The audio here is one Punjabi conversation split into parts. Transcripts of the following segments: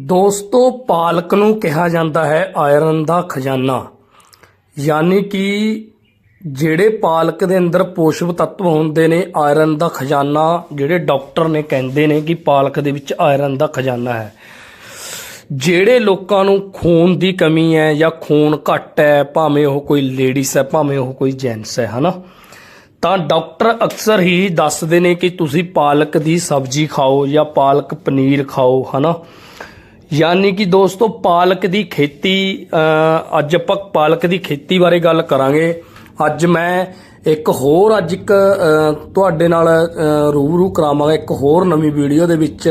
ਦੋਸਤੋ, ਪਾਲਕ ਨੂੰ ਕਿਹਾ ਜਾਂਦਾ ਹੈ ਆਇਰਨ ਦਾ ਖਜ਼ਾਨਾ। ਯਾਨੀ ਕਿ ਜਿਹੜੇ ਪਾਲਕ ਦੇ ਅੰਦਰ ਪੋਸ਼ਕ ਤੱਤਵ ਹੁੰਦੇ ਨੇ, ਆਇਰਨ ਦਾ ਖਜ਼ਾਨਾ, ਜਿਹੜੇ ਡਾਕਟਰ ਨੇ ਕਹਿੰਦੇ ਨੇ ਕਿ ਪਾਲਕ ਦੇ ਵਿੱਚ ਆਇਰਨ ਦਾ ਖਜ਼ਾਨਾ ਹੈ। ਜਿਹੜੇ ਲੋਕਾਂ ਨੂੰ ਖੂਨ ਦੀ ਕਮੀ ਹੈ ਜਾਂ ਖੂਨ ਘੱਟ ਹੈ, ਭਾਵੇਂ ਉਹ ਕੋਈ ਲੇਡੀਜ਼ ਹੈ, ਭਾਵੇਂ ਉਹ ਕੋਈ ਜੈਂਟਸ ਹੈ, ਹਨਾ? ਤਾਂ ਡਾਕਟਰ ਅਕਸਰ ਹੀ ਦੱਸਦੇ ਨੇ ਕਿ ਤੁਸੀਂ ਪਾਲਕ ਦੀ ਸਬਜ਼ੀ ਖਾਓ ਜਾਂ ਪਾਲਕ ਪਨੀਰ ਖਾਓ, ਹਨਾ? ਯਾਨੀ ਕਿ ਦੋਸਤੋ, ਪਾਲਕ ਦੀ ਖੇਤੀ ਅੱਜ ਆਪਾਂ ਪਾਲਕ ਦੀ ਖੇਤੀ ਬਾਰੇ ਗੱਲ ਕਰਾਂਗੇ। ਅੱਜ ਮੈਂ ਇੱਕ ਹੋਰ, ਅੱਜ ਇੱਕ ਤੁਹਾਡੇ ਨਾਲ ਰੂਬਰੂ ਕਰਾਵਾਂਗਾ ਇੱਕ ਹੋਰ ਨਵੀਂ ਵੀਡੀਓ ਦੇ ਵਿੱਚ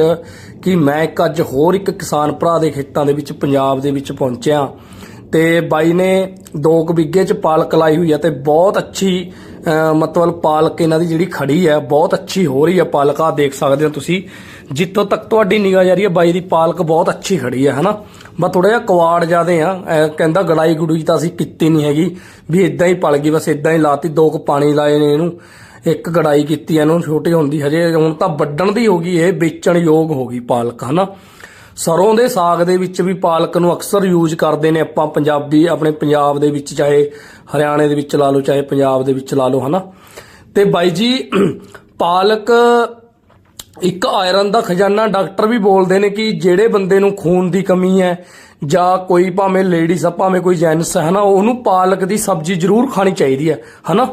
ਕਿ ਮੈਂ ਇੱਕ ਅੱਜ ਹੋਰ ਇੱਕ ਕਿਸਾਨ ਭਰਾ ਦੇ ਖੇਤਾਂ ਦੇ ਵਿੱਚ, ਪੰਜਾਬ ਦੇ ਵਿੱਚ ਪਹੁੰਚਿਆ। ਤੇ ਬਾਈ ਨੇ 2 ਬਿੱਗੇ ਚ ਪਾਲਕ ਲਾਈ ਹੋਈ ਹੈ ਤੇ ਬਹੁਤ ਅੱਛੀ ਮਤਲਬ ਪਾਲਕ ਇਹਨਾਂ ਦੀ ਜਿਹੜੀ ਖੜੀ ਹੈ, ਬਹੁਤ ਅੱਛੀ ਹੋ ਰਹੀ ਹੈ ਪਾਲਕ। ਆ ਦੇਖ ਸਕਦੇ ਹੋ ਤੁਸੀਂ। ਜਿੱਥੋਂ ਤੱਕ ਤੁਹਾਡੀ ਨਿਗਾਹ ਜਾ ਰਹੀ ਹੈ, ਬਾਈ ਦੀ ਪਾਲਕ ਬਹੁਤ ਅੱਛੀ ਖੜੀ ਹੈ, ਹਨਾ? ਬਸ ਥੋੜਾ ਜਿਹਾ ਕਵਾੜ ਜਿਆਦੇ ਆ ਕਹਿੰਦਾ ਗੜਾਈ ਗੁੜੂਈ ਤਾਂ ਅਸੀਂ ਕੀਤੀ ਨਹੀਂ ਹੈਗੀ, ਵੀ ਇਦਾਂ ਹੀ ਪਲ ਗਈ, ਬਸ ਇਦਾਂ ਹੀ ਲਾਤੀ, ਦੋ ਕੁ ਪਾਣੀ ਲਾਏ ਨੇ ਇਹਨੂੰ। ਇੱਕ ਗੜਾਈ ਕੀਤੀ ਇਹਨੂੰ, ਛੋਟੀ ਹੁੰਦੀ ਹਜੇ, ਹੁਣ ਤਾਂ ਵੱਢਣ ਦੀ ਹੋ ਗਈ, ਇਹ ਵੇਚਣ ਯੋਗ ਹੋ ਗਈ ਪਾਲਕ, ਹਨਾ? ਸਰੋਂ ਦੇ ਸਾਗ ਦੇ ਵਿੱਚ ਵੀ ਪਾਲਕ ਨੂੰ ਅਕਸਰ ਯੂਜ਼ ਕਰਦੇ ਨੇ ਆਪਾਂ ਪੰਜਾਬੀ ਆਪਣੇ ਪੰਜਾਬ ਦੇ ਵਿੱਚ, ਚਾਹੇ ਹਰਿਆਣੇ ਦੇ ਵਿੱਚ ਲਾ ਲਓ, ਚਾਹੇ ਪੰਜਾਬ ਦੇ ਵਿੱਚ ਲਾ ਲਓ, ਹਨਾ? ਤੇ ਬਾਈ ਜੀ, ਪਾਲਕ ਇੱਕ ਆਇਰਨ ਦਾ ਖਜ਼ਾਨਾ ਡਾਕਟਰ ਵੀ ਬੋਲਦੇ ਨੇ ਕਿ ਜਿਹੜੇ ਬੰਦੇ ਨੂੰ ਖੂਨ ਦੀ ਕਮੀ ਹੈ ਜਾਂ ਕੋਈ ਭਾਵੇਂ ਲੇਡੀਜ਼ ਆ, ਭਾਵੇਂ ਕੋਈ ਜੈਂਟਸ ਹੈ ਹਨਾ, ਉਹਨੂੰ ਪਾਲਕ ਦੀ ਸਬਜ਼ੀ ਜ਼ਰੂਰ ਖਾਣੀ ਚਾਹੀਦੀ ਹੈ, ਹਨਾ?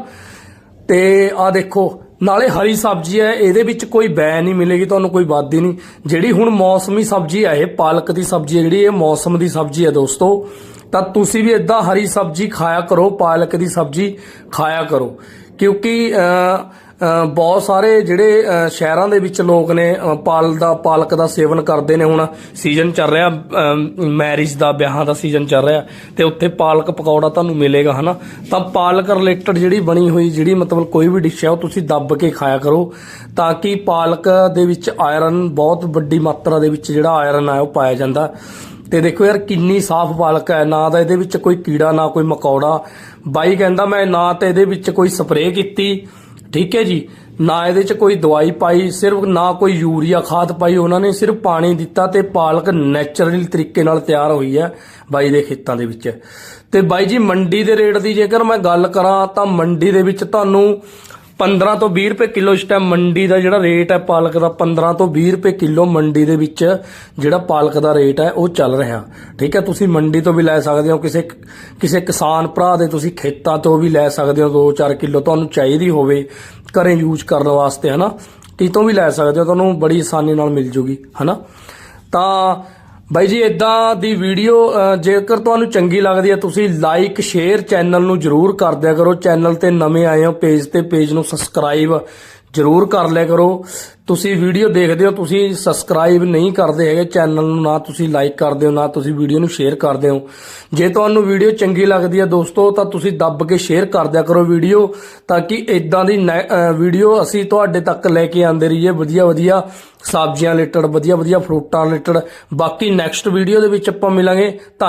ਤੇ ਆ ਦੇਖੋ ਨਾਲੇ ਹਰੀ ਸਬਜ਼ੀ ਹੈ, ਇਹਦੇ ਵਿੱਚ ਕੋਈ ਬੈ ਨਹੀਂ ਮਿਲੇਗੀ, ਤੁਹਾਨੂੰ ਕੋਈ ਵਾਦੀ ਨਹੀਂ। ਜਿਹੜੀ ਹੁਣ ਮੌਸਮੀ ਸਬਜ਼ੀ ਹੈ, ਇਹ ਪਾਲਕ ਦੀ ਸਬਜ਼ੀ ਹੈ, ਜਿਹੜੀ ਇਹ ਮੌਸਮ ਦੀ ਸਬਜ਼ੀ ਹੈ ਦੋਸਤੋ। ਤਾਂ ਤੁਸੀਂ ਵੀ ਇਦਾਂ ਹਰੀ ਸਬਜ਼ੀ ਖਾਇਆ ਕਰੋ, ਪਾਲਕ ਦੀ ਸਬਜ਼ੀ ਖਾਇਆ ਕਰੋ। ਕਿਉਂਕਿ ਬਹੁਤ ਸਾਰੇ ਜਿਹੜੇ ਸ਼ਹਿਰਾਂ ਦੇ ਵਿੱਚ ਲੋਕ ਨੇ ਪਾਲ ਦਾ, ਪਾਲਕ ਦਾ ਸੇਵਨ ਕਰਦੇ ਨੇ ਹੁਣ। ਸੀਜ਼ਨ ਚੱਲ ਰਿਹਾ ਮੈਰਿਜ ਦਾ, ਵਿਆਹਾਂ ਦਾ ਸੀਜ਼ਨ ਚੱਲ ਰਿਹਾ, ਤੇ ਉੱਥੇ ਪਾਲਕ ਪਕੌੜਾ ਤੁਹਾਨੂੰ ਮਿਲੇਗਾ, ਹਨਾ? ਤਾਂ ਪਾਲਕ ਰਿਲੇਟਡ ਜਿਹੜੀ ਬਣੀ ਹੋਈ, ਜਿਹੜੀ ਮਤਲਬ ਕੋਈ ਵੀ ਡਿਸ਼ ਹੈ, ਉਹ ਤੁਸੀਂ ਦੱਬ ਕੇ ਖਾਇਆ ਕਰੋ। ਤਾਂ ਕਿ ਪਾਲਕ ਦੇ ਵਿੱਚ ਆਇਰਨ ਬਹੁਤ ਵੱਡੀ ਮਾਤਰਾ ਦੇ ਵਿੱਚ ਜਿਹੜਾ ਆਇਰਨ ਆ, ਉਹ ਪਾਇਆ ਜਾਂਦਾ। ਤੇ ਦੇਖੋ ਯਾਰ ਕਿੰਨੀ ਸਾਫ਼ ਪਾਲਕ ਹੈ, ਨਾ ਤਾਂ ਇਹਦੇ ਵਿੱਚ ਕੋਈ ਕੀੜਾ, ਨਾ ਕੋਈ ਮਕੌੜਾ। ਬਾਈ ਕਹਿੰਦਾ ਮੈਂ ਨਾ ਤਾਂ ਇਹਦੇ ਵਿੱਚ ਕੋਈ ਸਪਰੇਅ ਕੀਤੀ, ਠੀਕ ਹੈ ਜੀ? ਨਾ ਇਹਦੇ 'ਚ ਕੋਈ ਦਵਾਈ ਪਾਈ, ਸਿਰਫ ਨਾ ਕੋਈ ਯੂਰੀਆ ਖਾਦ ਪਾਈ, ਉਹਨਾਂ ਨੇ ਸਿਰਫ ਪਾਣੀ ਦਿੱਤਾ ਤੇ ਪਾਲਕ ਨੈਚੁਰਲ ਤਰੀਕੇ ਨਾਲ ਤਿਆਰ ਹੋਈ ਹੈ ਬਾਈ ਦੇ ਖੇਤਾਂ ਦੇ ਵਿੱਚ। ਤੇ ਬਾਈ ਜੀ ਮੰਡੀ ਦੇ ਰੇਟ ਦੀ ਜੇਕਰ ਮੈਂ ਗੱਲ ਕਰਾਂ ਤਾਂ ਮੰਡੀ ਦੇ ਵਿੱਚ ਤੁਹਾਨੂੰ 15 ਤੋਂ 20 ਰੁਪਏ ਕਿਲੋ ਇਸ ਟਾਈਮ ਮੰਡੀ ਦਾ ਜਿਹੜਾ ਰੇਟ ਹੈ ਪਾਲਕ ਦਾ 15 ਤੋਂ 20 ਰੁਪਏ ਕਿਲੋ ਮੰਡੀ ਦੇ ਵਿੱਚ ਜਿਹੜਾ ਪਾਲਕ ਦਾ ਰੇਟ ਹੈ, ਉਹ ਚੱਲ ਰਿਹਾ। ਠੀਕ ਹੈ, ਤੁਸੀਂ ਮੰਡੀ ਤੋਂ ਵੀ ਲੈ ਸਕਦੇ ਹੋ, ਕਿਸੇ ਕਿਸੇ ਕਿਸਾਨ ਭਰਾ ਦੇ ਤੁਸੀਂ ਖੇਤਾਂ ਤੋਂ ਵੀ ਲੈ ਸਕਦੇ ਹੋ 2-4 ਕਿਲੋ ਤੁਹਾਨੂੰ ਚਾਹੀਦੀ ਹੋਵੇ, ਘਰੇ ਯੂਜ਼ ਕਰਨ ਵਾਸਤੇ, ਹਨਾ? ਕਿਤੋਂ ਵੀ ਲੈ ਸਕਦੇ ਹੋ, ਤੁਹਾਨੂੰ ਬੜੀ ਆਸਾਨੀ ਨਾਲ ਮਿਲ ਜੂਗੀ, ਹਨਾ? ਤਾਂ ਬਾਈ ਜੀ ਇਦਾਂ ਦੀ ਵੀਡੀਓ ਜੇਕਰ ਤੁਹਾਨੂੰ ਚੰਗੀ ਲੱਗਦੀ ਹੈ, ਤੁਸੀਂ ਲਾਈਕ ਸ਼ੇਅਰ ਚੈਨਲ ਨੂੰ ਜਰੂਰ ਕਰ ਦਿਆ ਕਰੋ। ਚੈਨਲ ਤੇ ਨਵੇਂ ਆਏ ਹੋ ਪੇਜ ਤੇ ਪੇਜ ਨੂੰ ਸਬਸਕ੍ਰਾਈਬ ਜਰੂਰ ਕਰ ਲਿਆ ਕਰੋ। ਤੁਸੀਂ ਵੀਡੀਓ ਦੇਖਦੇ ਹੋ, ਤੁਸੀਂ ਸਬਸਕ੍ਰਾਈਬ ਨਹੀਂ ਕਰਦੇ ਹੈਗੇ ਚੈਨਲ ਨੂੰ, ਨਾ ਤੁਸੀਂ ਲਾਈਕ ਕਰਦੇ ਹੋ, ਨਾ ਤੁਸੀਂ ਵੀਡੀਓ ਨੂੰ ਸ਼ੇਅਰ ਕਰਦੇ ਹੋ। ਜੇ ਤੁਹਾਨੂੰ ਵੀਡੀਓ ਚੰਗੀ ਲੱਗਦੀ ਹੈ ਦੋਸਤੋ, ਤਾਂ ਤੁਸੀਂ ਦੱਬ ਕੇ ਸ਼ੇਅਰ ਕਰ ਦਿਆ ਕਰੋ ਵੀਡੀਓ, ਤਾਂ ਕਿ ਇਦਾਂ ਦੀ ਨੈ- ਵੀਡੀਓ ਅਸੀਂ ਤੁਹਾਡੇ ਤੱਕ ਲੈ ਕੇ ਆਉਂਦੇ ਰਹੀਏ। ਵਧੀਆ ਵਧੀਆ ਸਬਜ਼ੀਆਂ ਰਿਲੇਟਡ ਵਧੀਆ ਵਧੀਆ ਫਰੂਟਾਂ ਰਿਲੇਟਡ ਬਾਕੀ ਨੈਕਸਟ ਵੀਡੀਓ ਦੇ ਵਿੱਚ ਆਪਾਂ ਮਿਲਾਂਗੇ। ਧੰਨ-